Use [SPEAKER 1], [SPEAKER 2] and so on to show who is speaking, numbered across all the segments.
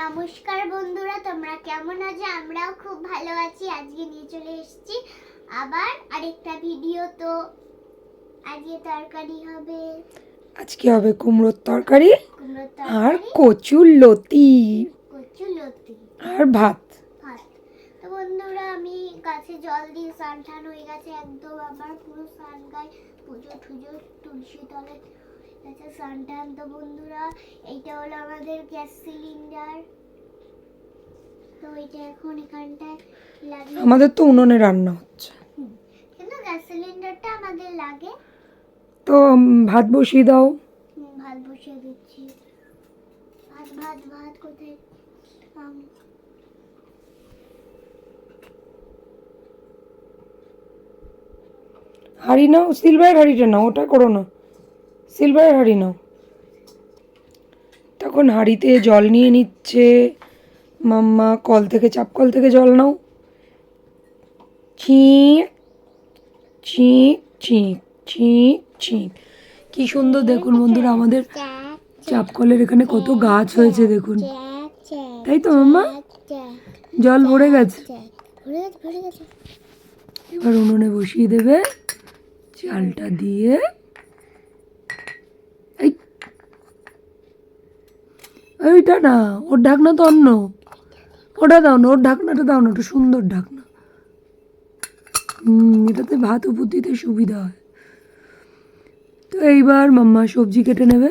[SPEAKER 1] নমস্কার বন্ধুরা তোমরা কেমন আছো? আমরাও খুব ভালো আছি। আজকে নিয়ে চলে এসেছি আবার আরেকটা ভিডিও তো আজকে তরকারি হবে।
[SPEAKER 2] আজকে হবে কুমড়োর তরকারি আর কচুর লতি।
[SPEAKER 1] কচু লতি।
[SPEAKER 2] আর ভাত।
[SPEAKER 1] ভাত। তো বন্ধুরা আমি গাছে জল দিয়ে স্নান হয়ে গেছে। একদম আমার পুরো স্নান গায়ে পুজো টুজো তুলসী তলে গেছে স্নান বন্ধুরা এইটা হলো আমাদের গ্যাস সিলিন্ডার। তো এটা এখন এখানটায় লাগিয়ে
[SPEAKER 2] আমাদের তো উনুনে রান্না হচ্ছে।
[SPEAKER 1] কিন্তু গ্যাস সিলিন্ডারটা আমাদের লাগে?
[SPEAKER 2] তো ভাত বসিয়ে দাও।
[SPEAKER 1] ভাত বসিয়ে দিচ্ছি। ভাত ভাত ভাত কোথায়?
[SPEAKER 2] হাঁড়ি নাও সিলভারের হাঁড়িটা নাও ওটা করো না। সিলভারের হাঁড়ি নাও। তখন হাঁড়িতে জল নিয়ে নিচ্ছে। মাম্মা, কল থেকে চাপ, কল থেকে জল নাও। ছিঁক ছিঁক ছিঁক ছিঁক ছিঁক কি সুন্দর দেখুন বন্ধুরা, আমাদের চাপ কলের এখানে কত গাছ হয়েছে দেখুন। তাই তো মাম্মা? জল ভরে গেছে। এবার উনুনে বসিয়ে দেবে। চালটা দিয়ে এইটা না ওর ঢাকনা তো অন্য। ওটা দাও না ওর ঢাকনাটা দাও না একটু সুন্দর ঢাকনা। হুম এটাতে ভাত উপর দিতে সুবিধা হয়। তো এইবার মাম্মা সবজি কেটে নেবে।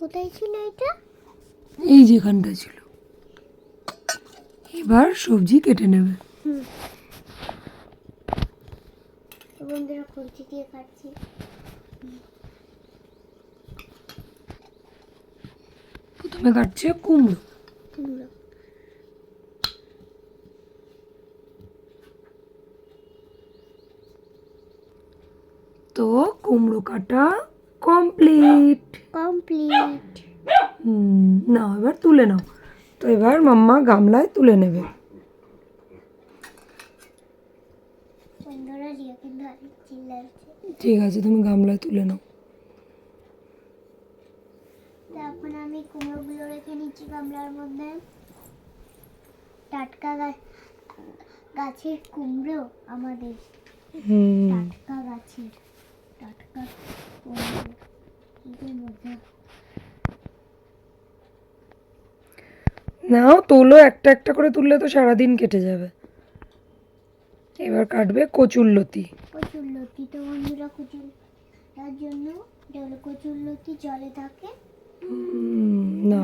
[SPEAKER 1] কোথায় ছিল এটা?
[SPEAKER 2] এই যেখানটা ছিল। এবার সবজি কেটে নেবে।
[SPEAKER 1] হুম। বন্ধুরা খুঁজছি দিয়ে কাটছি।
[SPEAKER 2] প্রথমে কাটছে কুমড়ো
[SPEAKER 1] কুমড়ো
[SPEAKER 2] তো কুমড়ো কাটা কমপ্লিট
[SPEAKER 1] কমপ্লিট
[SPEAKER 2] হুম নাও এবার তুলে নাও। তো এবার মাম্মা গামলায় তুলে নেবে। ঠিক আছে তুমি গামলায় তুলে নাও
[SPEAKER 1] তো এখন আমি নিচ্ছি গামলার মধ্যে টাটকা গাছের কুমড়ো আমাদের। টাটকা গাছের টাটকা
[SPEAKER 2] নাও তোলো একটা একটা করে তুললে তো সারাদিন কেটে যাবে। এবার কাটবে কচুর লতি।
[SPEAKER 1] কচুর লতি। তো বন্ধুরা কচুর তার জন্য এটা হলো কচুর লতি জলে থাকে
[SPEAKER 2] না।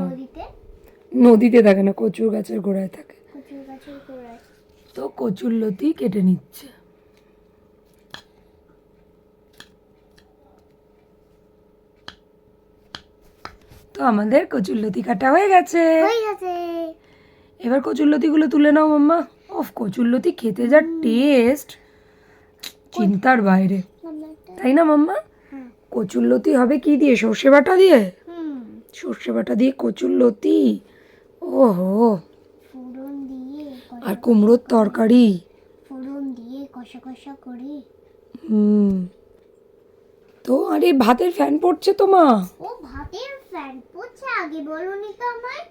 [SPEAKER 1] নদীতে?
[SPEAKER 2] থাকে না কচুর গাছের গোড়ায় থাকে। তো কচুর লতি কেটে নিচ্ছে। তো আমাদের কচুর লতি কাটা হয়ে গেছে। এবার কচুর লতিগুলো তুলে নাও মাম্মা। অফ কচুর লতি খেতে যা টেস্ট। চিন্তার বাইরে। তাই না মাম্মা?
[SPEAKER 1] হ্যাঁ।
[SPEAKER 2] কচুর লতি হবে কি দিয়ে সর্ষে বাটা দিয়ে? সর্ষে বাটা দিয়ে কচুর লতি। ওহো।
[SPEAKER 1] ফোড়ন দিয়ে
[SPEAKER 2] আর কুমড়োর তরকারি।
[SPEAKER 1] ফোড়ন দিয়ে কষা কষা করে।
[SPEAKER 2] হুম। তো আরে ভাতের ফ্যান পড়ছে তো মা?
[SPEAKER 1] ও ভাতের ফ্যান পড়ছে? আগে বলুনি তো আমায়।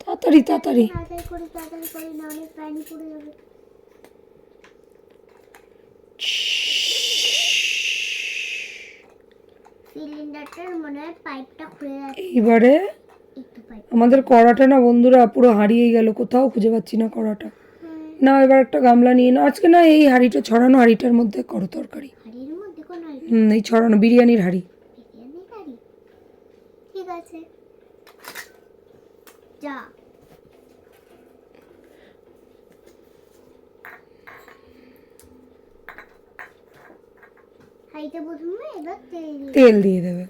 [SPEAKER 2] তাড়াতাড়ি তাড়াতাড়ি।
[SPEAKER 1] তাড়াতাড়ি করে তাড়াতাড়ি করে না অনেক ফ্যানই পড়ে যাবে। সিলিন্ডারটার মনে হয় পাইপটা খুলে যাচ্ছে।
[SPEAKER 2] এইবারে আমাদের কড়াটা না বন্ধুরা পুরো হারিয়ে গেল কোথাও খুঁজে পাচ্ছি না কড়াটা। না এবার একটা গামলা নিয়ে না আজকে না এই হাঁড়িটা ছড়ানো হাঁড়িটার মধ্যে করো তরকারি। হুম এই ছড়ানো বিরিয়ানির হাঁড়ি?
[SPEAKER 1] ঠিক আছে। যা। প্রথমে এবার তেল দিয়ে
[SPEAKER 2] তেল দিয়ে দেবে।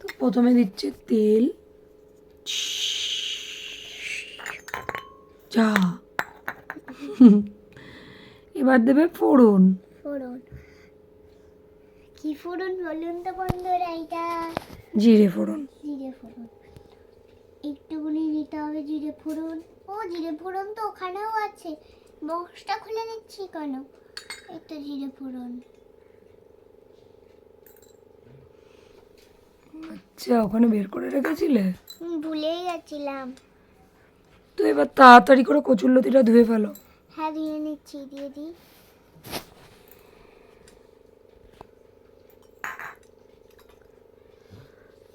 [SPEAKER 2] তো প্রথমে দিচ্ছে তেল। যা। এবার দেবে ফোড়ন।
[SPEAKER 1] ফোড়ন। কি ফোড়ন বলুন তো বন্ধুরা এইটা?
[SPEAKER 2] জিরে ফোড়ন।
[SPEAKER 1] জিরে ফোড়ন। একটুখানি দিতে হবে জিরে ফোড়ন। ও জিরে ফোড়ন তো ওখানেও আছে। বক্সটা খুলে নিচ্ছি কেন? একটা জিরে ফোড়ন।
[SPEAKER 2] আচ্ছা ওখানে বের করে রেখেছিলে
[SPEAKER 1] ভুলেই গেছিলাম
[SPEAKER 2] তো এবার তাড়াতাড়ি করে কচুরলতিটা ধুয়ে ফেলো
[SPEAKER 1] হ্যাঁ দিয়ে নিচ্ছি দিয়ে দিই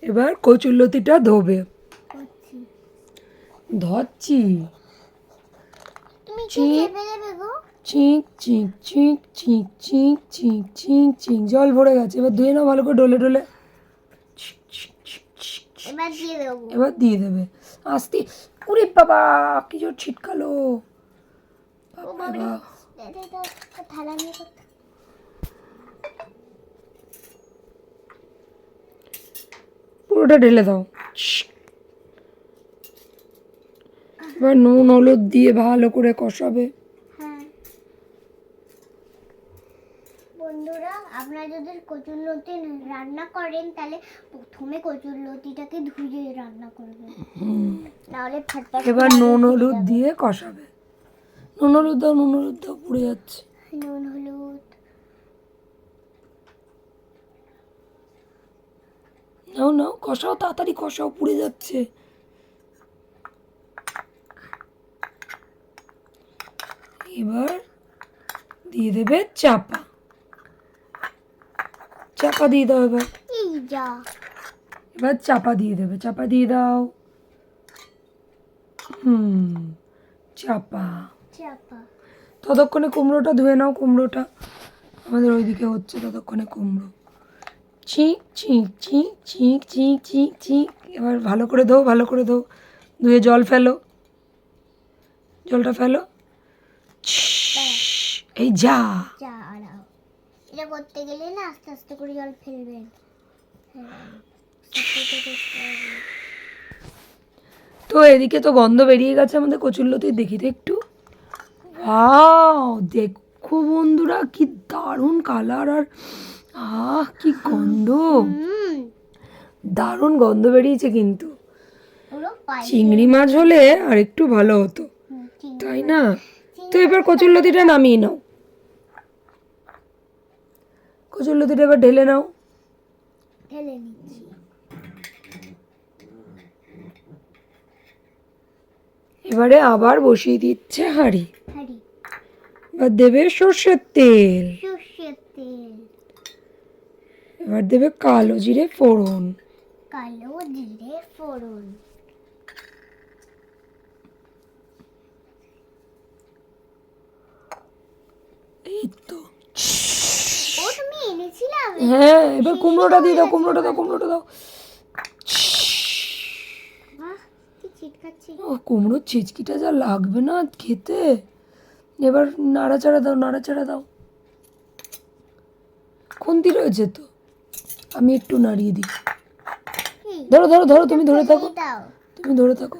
[SPEAKER 2] এবার কচুরলতিটা ধোবে ধরছি
[SPEAKER 1] তুমি কি
[SPEAKER 2] ছি।
[SPEAKER 1] চেপে দেবে গো
[SPEAKER 2] চিক চিক চিক চিক চিক চিক চিক চিক জল ভরে গেছে এবার ধুয়ে নাও ভালো করে ডলে ডলে
[SPEAKER 1] এবার দিয়ে দেবো।
[SPEAKER 2] এবার দিয়ে দেবে। আস্তে। উরে বাবা কি জোর ছিটকালো। বাবা পুরোটা ঢেলে দাও। এবার নুন হলুদ দিয়ে ভালো করে কষাবে
[SPEAKER 1] হ্যাঁ বন্ধুরা আপনারা যদি কচুরলতি রান্না করেন তাহলে প্রথমে কচুরলতিটাকে ধুয়ে রান্না করবেন ফাটফাট
[SPEAKER 2] এবার নুন হলুদ দিয়ে কষাবে। নুন হলুদ দাও নুন হলুদ দাও পুড়ে যাচ্ছে।
[SPEAKER 1] নুন হলুদ।
[SPEAKER 2] নাও নাও কষাও তাড়াতাড়ি কষাও পুড়ে যাচ্ছে। এবার দিয়ে দেবে চাপা। চাপা দিয়ে দাও এবার। এবার চাপা দিয়ে দেবে চাপা দিয়ে দাও। হুম চাপা।
[SPEAKER 1] চাপা।
[SPEAKER 2] ততক্ষণে কুমড়োটা ধুয়ে নাও কুমড়োটা আমাদের ওইদিকে হচ্ছে ততক্ষণে কুমড়ো। চিক চিক চিক চিক চিক চিক চিক এবার ভালো করে দাও ভালো করে দাও ধুয়ে জল ফেলো। জলটা ফেলো। এই যা।
[SPEAKER 1] করতে গেলে না আস্তে আস্তে করে জল ফেলবেন।
[SPEAKER 2] তো এদিকে তো গন্ধ বেরিয়ে গেছে আমাদের কচুল্লতি দেখি তো একটু। ওয়াও দেখো বন্ধুরা কি দারুণ কালার আর আহ কি গন্ধ। দারুণ গন্ধ বেরিয়েছে কিন্তু। চিংড়ি মাছ হলে আর একটু ভালো হতো। তাই না? তো এবার কচুরলতিটা নামিয়ে নাও। কচুরলতিটা এবার ঢেলে নাও।
[SPEAKER 1] ঢেলে নিচ্ছি।
[SPEAKER 2] এবারে আবার বসিয়ে দিচ্ছে হাঁড়ি। এবার দেবে সর্ষের তেল।
[SPEAKER 1] তেল।
[SPEAKER 2] এবার দেবে কালো জিরে ফোড়ন।
[SPEAKER 1] কালো জিরে ফোড়ন।
[SPEAKER 2] এই তো।
[SPEAKER 1] তুমি
[SPEAKER 2] হ্যাঁ এবার কুমড়োটা দিয়ে দাও কুমড়োটা দাও কুমড়োটা দাও। ও কুমড়োর ছিচকিটা যা লাগবে না খেতে। এবার নাড়াচাড়া দাও নাড়াচাড়া দাও। খুন্তি রয়েছে তো আমি একটু নাড়িয়ে দিই। ধরো ধরো ধরো তুমি ধরে থাকো। তুমি ধরে থাকো।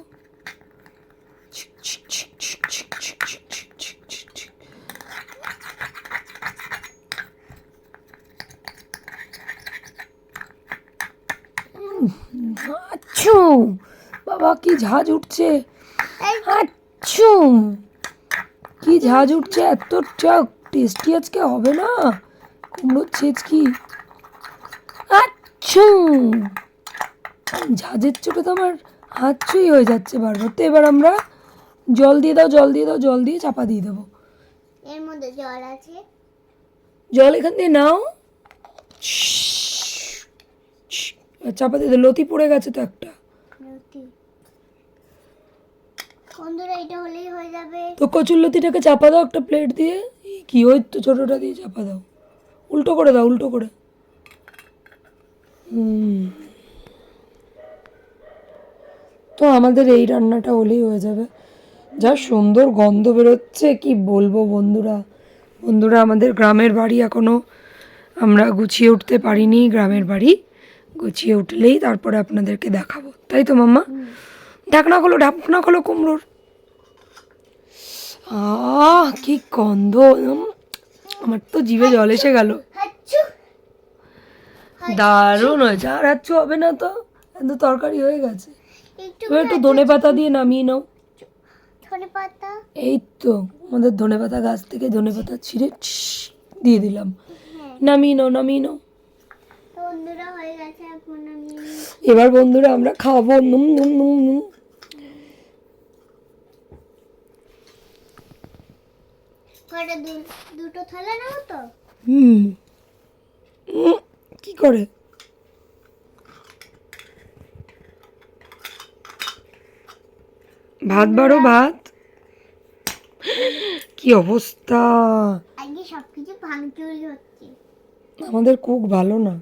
[SPEAKER 2] বাবা কি ঝাঁজ উঠছে। আচ্ছু কি ঝাঁজ উঠছে এতটা টেস্টি আজকে হবে না। কুমড়োর ছেচকি আচ্ছু ঝাঁঝের চোটে তো আমার হাতছুই হয়ে যাচ্ছে বারবার। তো এবার আমরা জল দিয়ে দাও জল দিয়ে দাও জল দিয়ে চাপা দিয়ে দেবো।
[SPEAKER 1] এর মধ্যে জল আছে।
[SPEAKER 2] জল এখান দিয়ে নাও। চাপা দিয়ে দাও লতি পড়ে গেছে তো একটা।
[SPEAKER 1] বন্ধুরা এটা হলেই হয়ে যাবে।
[SPEAKER 2] তো কচুর লতিটাকে চাপা দাও একটা প্লেট দিয়ে। কি ওই তো ছোটোটা দিয়ে চাপা দাও। উল্টো করে দাও উল্টো করে। তো আমাদের এই রান্নাটা হলেই হয়ে যাবে। যা সুন্দর গন্ধ বেরোচ্ছে কি বলব বন্ধুরা। বন্ধুরা আমাদের গ্রামের বাড়ি এখনও আমরা গুছিয়ে উঠতে পারিনি। গ্রামের বাড়ি গুছিয়ে উঠলেই তারপরে আপনাদেরকে দেখাবো। তাই তো মাম্মা? ঢাকনা খোলো ঢাকনা খোলো কুমড়োর। আহ কি গন্ধ। আমার তো জিভে জল এসে গেল। দারুণ হয়েছে। আর হাচ্ছু হবে না তো? কিন্তু তরকারি হয়ে গেছে।
[SPEAKER 1] একটু
[SPEAKER 2] একটু ধনে পাতা দিয়ে নামিয়ে নাও। এই তো আমাদের ধনে পাতা গাছ থেকে ধনে পাতা ছিঁড়ে দিয়ে দিলাম। নামিয়ে নাও নামিয়ে নাও। এবার বন্ধুরা আমরা খাব। নুম নুম নুম নুম।
[SPEAKER 1] কয়টা? দুটো থালা নাও তো?
[SPEAKER 2] হুম। কি করে? ভাত বাড়ো ভাত? কি অবস্থা?
[SPEAKER 1] আজকে সবকিছু ভাঙচুরি হচ্ছে।
[SPEAKER 2] আমাদের কুক ভালো না।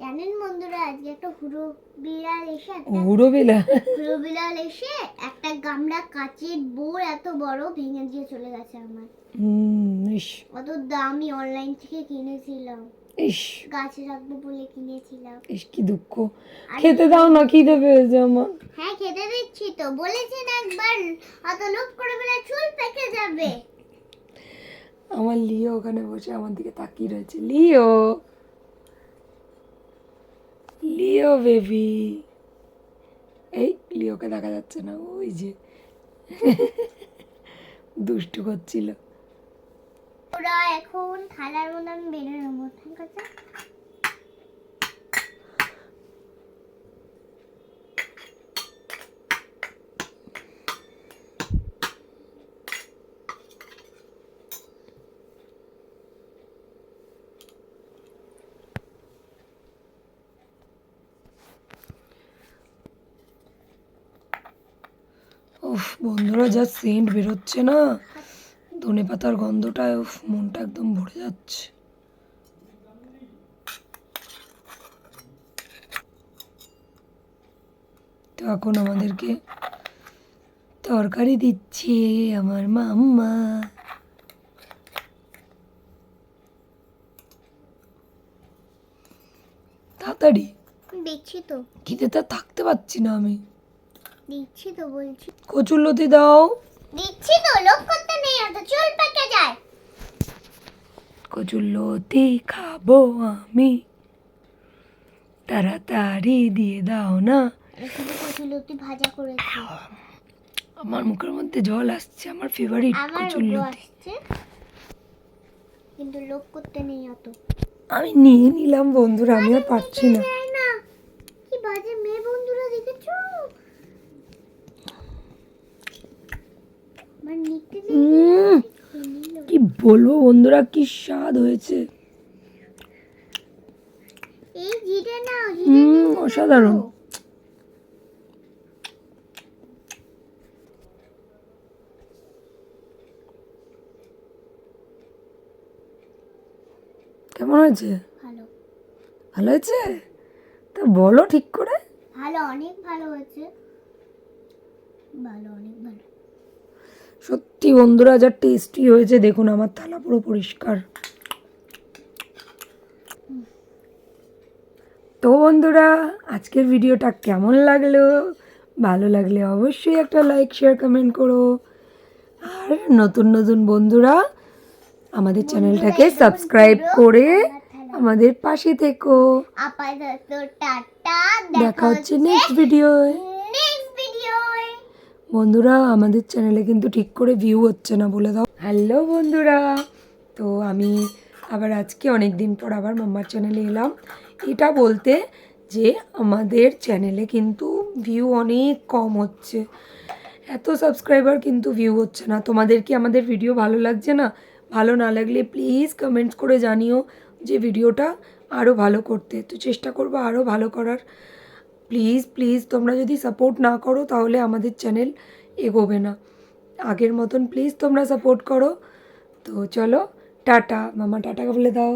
[SPEAKER 1] জানেন বন্ধুরা আজকে একটা হুড়ো বিড়াল এসে একটা
[SPEAKER 2] উড়ো বেলা
[SPEAKER 1] হুড়ো বিড়াল এসে একটা গামলা কাচের বোর এত বড় ভেঙে দিয়ে চলে গেছে আমার। অত দামি অনলাইন থেকে কিনেছিলাম।
[SPEAKER 2] ইস।
[SPEAKER 1] গাছে রাখব বলে কিনেছিলাম।
[SPEAKER 2] ইস কি দুঃখ। খেতে দাও না খিদে পেয়েছে আমার।
[SPEAKER 1] হ্যাঁ খেতে দিচ্ছি তো। বলেছেন একবার অত লোভ করে বেলা চুল পেকে যাবে।
[SPEAKER 2] আমার লিও ওখানে বসে আমার দিকে তাকিয়ে রয়েছে। লিও! লিও বেবি এই লিওকে দেখা যাচ্ছে না। ওই যে। দুষ্টু করছিল।
[SPEAKER 1] থালার মধ্যে আমি বেড়ে নেব ঠিক আছে
[SPEAKER 2] উফ বন্ধুরা যা সেন্ট বেরোচ্ছে না। ধনে পাতার গন্ধটায় উফ মনটা একদম ভরে যাচ্ছে। তো এখন আমাদেরকে তরকারি দিচ্ছে আমার মাম্মা। তাড়াতাড়ি।
[SPEAKER 1] দিচ্ছি তো।
[SPEAKER 2] খিদেতে আর থাকতে পারছি না আমি।
[SPEAKER 1] দিচ্ছি তো বলছি।
[SPEAKER 2] কচুরলতি দাও।
[SPEAKER 1] দিচ্ছি তো লোভ করতে নেই অত চুল পেকে যায়।
[SPEAKER 2] কচুরলতি খাব আমি। তাড়াতাড়ি দিয়ে দাও না।
[SPEAKER 1] এখানে কচুলতি ভাজা করেছি।
[SPEAKER 2] আমার মুখের মধ্যে জল আসছে আমার ফেভারিট
[SPEAKER 1] আমার গো
[SPEAKER 2] কচুরলতি
[SPEAKER 1] কিন্তু লোভ করতে নেই অত।
[SPEAKER 2] আমি নিয়ে নিলাম বন্ধুরা আমি আর পারছি না।
[SPEAKER 1] কি বাজে মেয়ে বন্ধুরা দেখেছ?
[SPEAKER 2] কি বলব বন্ধুরা কি স্বাদ হয়েছে। অসাধারণ। কেমন হয়েছে?
[SPEAKER 1] ভালো।
[SPEAKER 2] ভালো হয়েছে? তা বলো ঠিক করে।
[SPEAKER 1] ভালো অনেক ভালো হয়েছে। ভালো অনেক ভালো।
[SPEAKER 2] সত্যি বন্ধুরা যা টেস্টি হয়েছে দেখুন আমার থালা পুরো পরিষ্কার। তো বন্ধুরা আজকের ভিডিওটা কেমন লাগল? ভালো লাগলে অবশ্যই একটা লাইক শেয়ার কমেন্ট করো। আর নতুন নতুন বন্ধুরা আমাদের চ্যানেলটাকে সাবস্ক্রাইব করে আমাদের পাশে থেকো। দেখা হচ্ছে নেক্সট ভিডিওয় বন্ধুরা, আমাদের চ্যানেলে কিন্তু ঠিক করে ভিউ হচ্ছে না বলে দাও। হ্যালো বন্ধুরা, তো আমি আবার আজকে অনেক দিন পর আবার মাম্মার চ্যানেলে এলাম। এটা বলতে যে আমাদের চ্যানেলে কিন্তু ভিউ অনেক কম হচ্ছে। এত সাবস্ক্রাইবার কিন্তু ভিউ হচ্ছে না। তোমাদের কি আমাদের ভিডিও ভালো লাগছে না? ভালো না লাগলে প্লিজ কমেন্টস করে জানিও যে ভিডিওটা আরও ভালো করতে। তো চেষ্টা করব আরও ভালো করার। প্লিজ প্লিজ তোমরা যদি সাপোর্ট না করো তাহলে আমাদের চ্যানেল এগোবে না। আগের মতন প্লিজ তোমরা সাপোর্ট করো। তো চলো, টাটা। মামা টাটাকে বলে দাও।